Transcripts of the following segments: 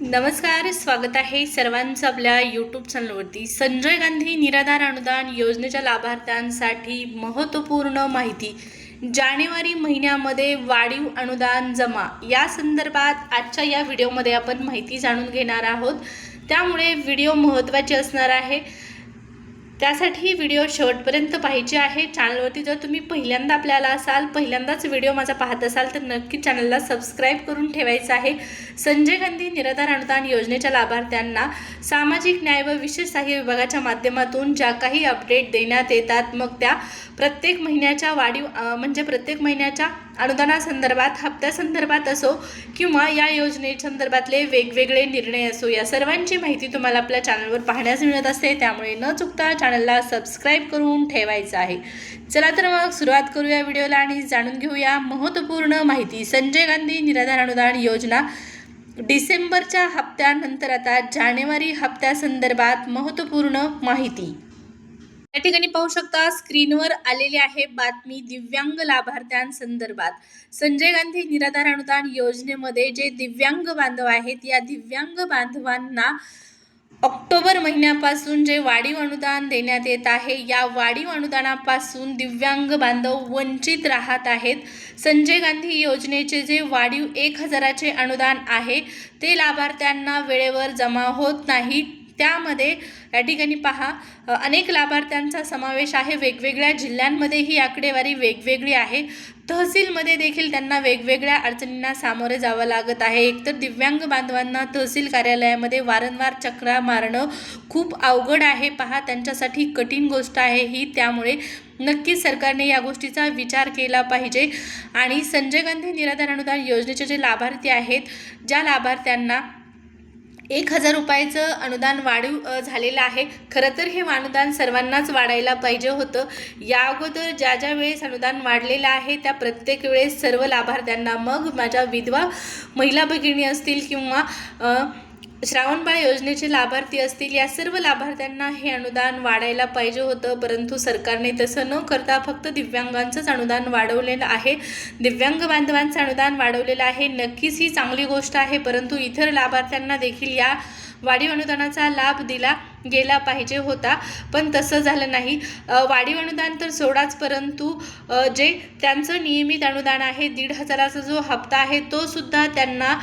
नमस्कार स्वागत आहे सर्वांचं आपल्या यूट्यूब चॅनलवरती संजय गांधी निराधार अनुदान योजनेच्या लाभार्थ्यांसाठी महत्त्वपूर्ण माहिती. जानेवारी महिन्यामध्ये वाढीव अनुदान जमा. या संदर्भात आजच्या या व्हिडिओमध्ये आपण माहिती जाणून घेणार आहोत. त्यामुळे व्हिडिओ महत्त्वाचे असणार आहे. त्यासाठी व्हिडिओ शेवटपर्यंत पाहिजे आहे. चॅनलवरती जर तुम्ही पहिल्यांदा आपल्याला असाल पहिल्यांदाच व्हिडिओ माझा पाहत असाल तर नक्की चॅनलला सबस्क्राईब करून ठेवायचं आहे. संजय गांधी निराधार अनुदान योजनेच्या लाभार्थ्यांना सामाजिक न्याय व विशेष सहाय्य विभागाच्या माध्यमातून ज्या काही अपडेट देण्यात येतात मग त्या प्रत्येक महिन्याच्या वाढीव म्हणजे प्रत्येक महिन्याच्या अनुदानासंदर्भात हप्त्यासंदर्भात असो किंवा या योजनेसंदर्भातले वेगवेगळे निर्णय असो या सर्वांची माहिती तुम्हाला आपल्या चॅनलवर पाहण्यास मिळत असते. त्यामुळे न चुकता चॅनलला सबस्क्राईब करून ठेवायचं आहे. चला तर मग सुरुवात करूया व्हिडिओला आणि जाणून घेऊया महत्त्वपूर्ण माहिती. संजय गांधी निराधार अनुदान योजना डिसेंबरच्या हप्त्यानंतर आता जानेवारी हप्त्यासंदर्भात महत्त्वपूर्ण माहिती. या ठिकाणी पाहू शकता स्क्रीनवर आलेली आहे बातमी दिव्यांग लाभार्थ्यांसंदर्भात. संजय गांधी निराधार अनुदान योजनेमध्ये जे दिव्यांग बांधव आहेत या दिव्यांग बांधवांना ऑक्टोबर महिन्यापासून जे वाढीव अनुदान देण्यात येत आहे या वाढीव अनुदानापासून दिव्यांग बांधव वंचित राहत आहेत. संजय गांधी योजनेचे जे वाढीव एक हजाराचे अनुदान आहे ते लाभार्थ्यांना वेळेवर जमा होत नाही. त्यामध्ये या ठिकाणी पहा अनेक लाभार्थ्यांचा समावेश आहे. वेगवेगळ्या जिल्ह्यांमध्ये ही आकडेवारी वेगवेगळी आहे. तहसीलमध्ये देखील त्यांना वेगवेगळ्या अडचणींना सामोरे जावं लागत आहे. एकतर दिव्यांग बांधवांना तहसील कार्यालयामध्ये वारंवार चक्रा मारणं खूप अवघड आहे. पहा त्यांच्यासाठी कठीण गोष्ट आहे. ही त्यामुळे नक्कीच सरकारने या गोष्टीचा विचार केला पाहिजे. आणि संजय गांधी निराधार अनुदान योजनेचे जे लाभार्थी आहेत ज्या लाभार्थ्यांना एक हजार रुपयाचं अनुदान वाढीव झालेलं आहे. खरं तर हे अनुदान सर्वांनाच वाढायला पाहिजे होतं. या अगोदर ज्या ज्या वेळेस अनुदान वाढलेलं आहे त्या प्रत्येक वेळेस सर्व लाभार्थ्यांना मग माझ्या विधवा महिला भगिनी असतील किंवा श्रावणबाळ योजनेचे लाभार्थी असतील या सर्व लाभार्थ्यांना हे अनुदान वाढायला पाहिजे होतं. परंतु सरकारने तसं न करता फक्त दिव्यांगांचंच अनुदान वाढवलेलं आहे. दिव्यांग बांधवांचं अनुदान वाढवलेलं आहे. नक्कीच ही चांगली गोष्ट आहे. परंतु इतर लाभार्थ्यांना देखील या वाढीव अनुदानाचा लाभ दिला गेला पाहिजे होता. पण तसं झालं नाही. वाढीव अनुदान तर सोडाच परंतु जे त्यांचं नियमित अनुदान आहे दीड हजाराचा जो हप्ता आहे तो सुद्धा त्यांना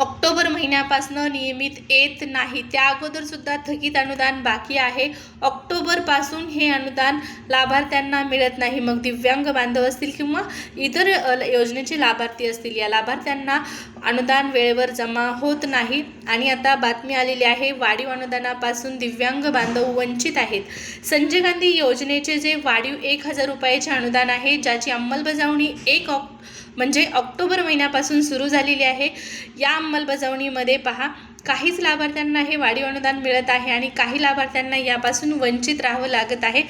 ऑक्टोबर महिन्यापासून नियमित येत नाही. त्या अगोदर सुद्धा थकीत अनुदान बाकी आहे. ऑक्टोबरपासून हे अनुदान लाभार्थ्यांना मिळत नाही. मग दिव्यांग बांधव असतील किंवा इतर योजनेचे लाभार्थी असतील या लाभार्थ्यांना अनुदान वेळेवर जमा होत नाही. आणि आता बातमी आलेली आहे वाढीव अनुदानापासून दिव्यांग बांधव वंचित आहेत. संजय गांधी योजनेचे जे वाढीव एक हजार रुपयाचे अनुदान आहे ज्याची अंमलबजावणी एक ऑक् म्हणजे ऑक्टोबर महिन्यापासून सुरू झालेली आहे. या अंमलबजावणीमध्ये पहा काहीच लाभार्थ्यांना हे वाढीव अनुदान मिळत आहे आणि काही लाभार्थ्यांना यापासून वंचित राहावं लागत आहे.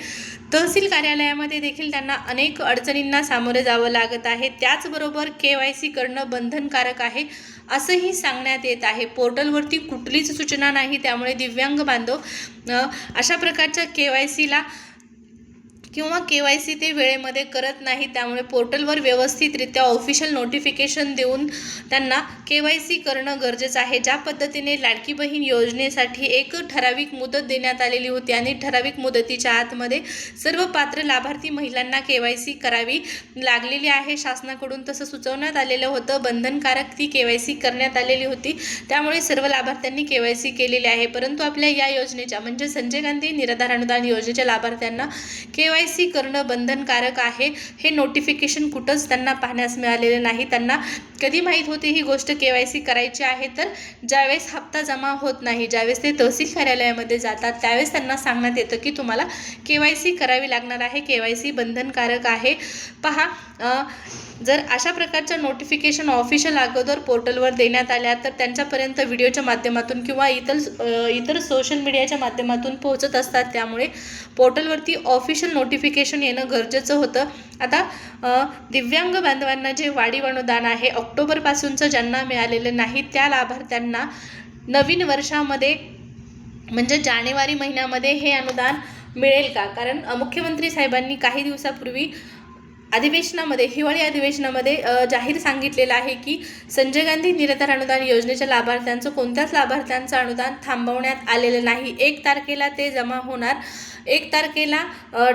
तहसील कार्यालयामध्ये देखील त्यांना अनेक अडचणींना सामोरे जावं लागत आहे. त्याचबरोबर के वाय सी करणं बंधनकारक आहे असंही सांगण्यात येत आहे. पोर्टलवरती कुठलीच सूचना नाही त्यामुळे दिव्यांग बांधव अशा प्रकारच्या के वाय सीला किंवा के वाय सी ते वेळेमध्ये करत नाही त्यामुळे पोर्टलवर व्यवस्थितरित्या ऑफिशियल नोटिफिकेशन देऊन त्यांना के वाय सी करणं गरजेचं आहे. ज्या पद्धतीने लाडकी बहीण योजनेसाठी एक ठराविक मुदत देण्यात आलेली होती आणि ठराविक मुदतीच्या आतमध्ये सर्व पात्र लाभार्थी महिलांना के वाय सी करावी लागलेली आहे. शासनाकडून तसं सुचवण्यात आलेलं होतं. बंधनकारक ती के वाय सी करण्यात आलेली होती. त्यामुळे सर्व लाभार्थ्यांनी के वाय सी केलेली आहे. परंतु आपल्या या योजनेच्या म्हणजे संजय गांधी निराधार अनुदान योजनेच्या लाभार्थ्यांना के वाय सी करणं बंधनकारक आहे हे नोटिफिकेशन कुठंच त्यांना पाहण्यास मिळालेलं नाही. त्यांना कधी माहीत होती ही गोष्ट के वाय सी करायची आहे तर? ज्यावेळेस हप्ता जमा होत नाही ज्यावेळेस ते तहसील कार्यालयामध्ये जातात त्यावेळेस त्यांना सांगण्यात येतं की तुम्हाला के वाय सी करावी लागणार आहे के वाय सी बंधनकारक आहे. पहा जर अशा प्रकारच्या नोटिफिकेशन ऑफिशियल अगोदर पोर्टलवर देण्यात आल्या तर त्यांच्यापर्यंत व्हिडिओच्या माध्यमातून किंवा इतर इतर सोशल मीडियाच्या माध्यमातून पोहोचत असतात. त्यामुळे पोर्टलवरती ऑफिशियल नोटिफिकेशन येणं गरजेचं होतं. आता दिव्यांग बांधवांना जे वाढीव अनुदान आहे ऑक्टोबरपासूनचं ज्यांना मिळालेलं नाही त्या लाभार्थ्यांना नवीन वर्षामध्ये म्हणजे जानेवारी महिन्यामध्ये हे अनुदान मिळेल का? कारण मुख्यमंत्री साहेबांनी काही दिवसापूर्वी अधिवेशनामध्ये हिवाळी अधिवेशनामध्ये जाहीर सांगितलेलं आहे की संजय गांधी निराधार अनुदान योजनेच्या लाभार्थ्यांचं कोणत्याच लाभार्थ्यांचं अनुदान थांबवण्यात आलेलं नाही. एक तारखेला ते जमा होणार. एक तारखेला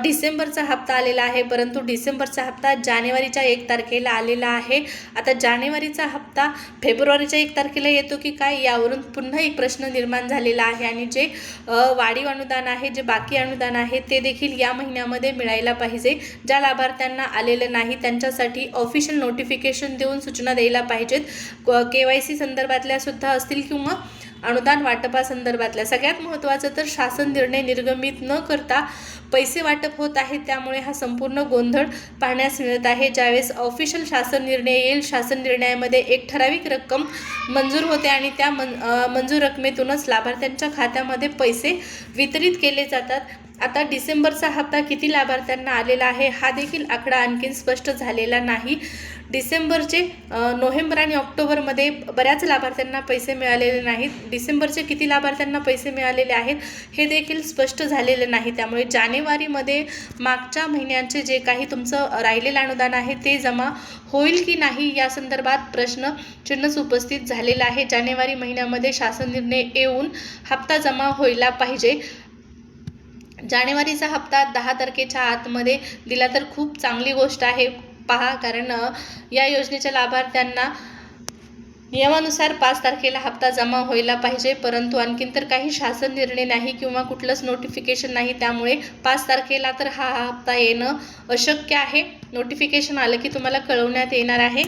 डिसेंबरचा हप्ता आलेला आहे परंतु डिसेंबरचा हप्ता जानेवारीच्या एक तारखेला आलेला आहे. आता जानेवारीचा हप्ता फेब्रुवारीच्या एक तारखेला येतो की काय यावरून पुन्हा एक प्रश्न निर्माण झालेला आहे आणि जे वाढीव अनुदान आहे जे बाकी अनुदान आहे ते देखील या महिन्यामध्ये मिळायला पाहिजे. ज्या लाभार्थ्यांना आलेलं नाही. त्यांच्यासाठी ऑफिशियल नोटिफिकेशन देऊन सूचना द्यायला पाहिजेत. के वाय सी संदर्भातल्या सुद्धा असतील किंवा अनुदान वाटपासंदर्भातल्या सगळ्यात महत्त्वाचं तर शासन निर्णय निर्गमित न करता पैसे वाटप होत आहे. त्यामुळे हा संपूर्ण गोंधळ पाहण्यास मिळत आहे. ज्यावेळेस ऑफिशियल शासन निर्णय येईल शासन निर्णयामध्ये एक ठराविक रक्कम मंजूर होते आणि त्या मन मंजूर रकमेतूनच लाभार्थ्यांच्या खात्यामध्ये पैसे वितरित केले जातात. आता डिसेंबरचा हप्ता किती लाभार्थ्यांना आलेला आहे हा देखील आकडा आणखीन स्पष्ट झालेला नाही. डिसेंबरचे नोव्हेंबर आणि ऑक्टोबरमध्ये बऱ्याच लाभार्थ्यांना पैसे मिळालेले नाहीत. डिसेंबरचे किती लाभार्थ्यांना पैसे मिळालेले आहेत हे देखील स्पष्ट झालेले नाही. त्यामुळे जानेवारीमध्ये मागच्या महिन्यांचे जे काही तुमचं राहिलेलं अनुदान आहे ते जमा होईल की नाही या संदर्भात प्रश्न चिन्हच उपस्थित झालेला आहे. जानेवारी महिन्यामध्ये शासन निर्णय येऊन हप्ता जमा व्हायला पाहिजे. जानेवारीचा हप्ता दहा तारखेच्या आतमध्ये दिला तर खूप चांगली गोष्ट आहे. पहा कारण या योजनेच्या लाभार्थ्यांना नियमानुसार पाच तारखेला हप्ता जमा व्हायला पाहिजे परंतु आणखीन तर काही शासन निर्णय नाही किंवा कुठलंच नोटिफिकेशन नाही. त्यामुळे पाच तारखेला तर हा हप्ता येणं अशक्य आहे. नोटिफिकेशन आलं की तुम्हाला कळवण्यात येणार आहे.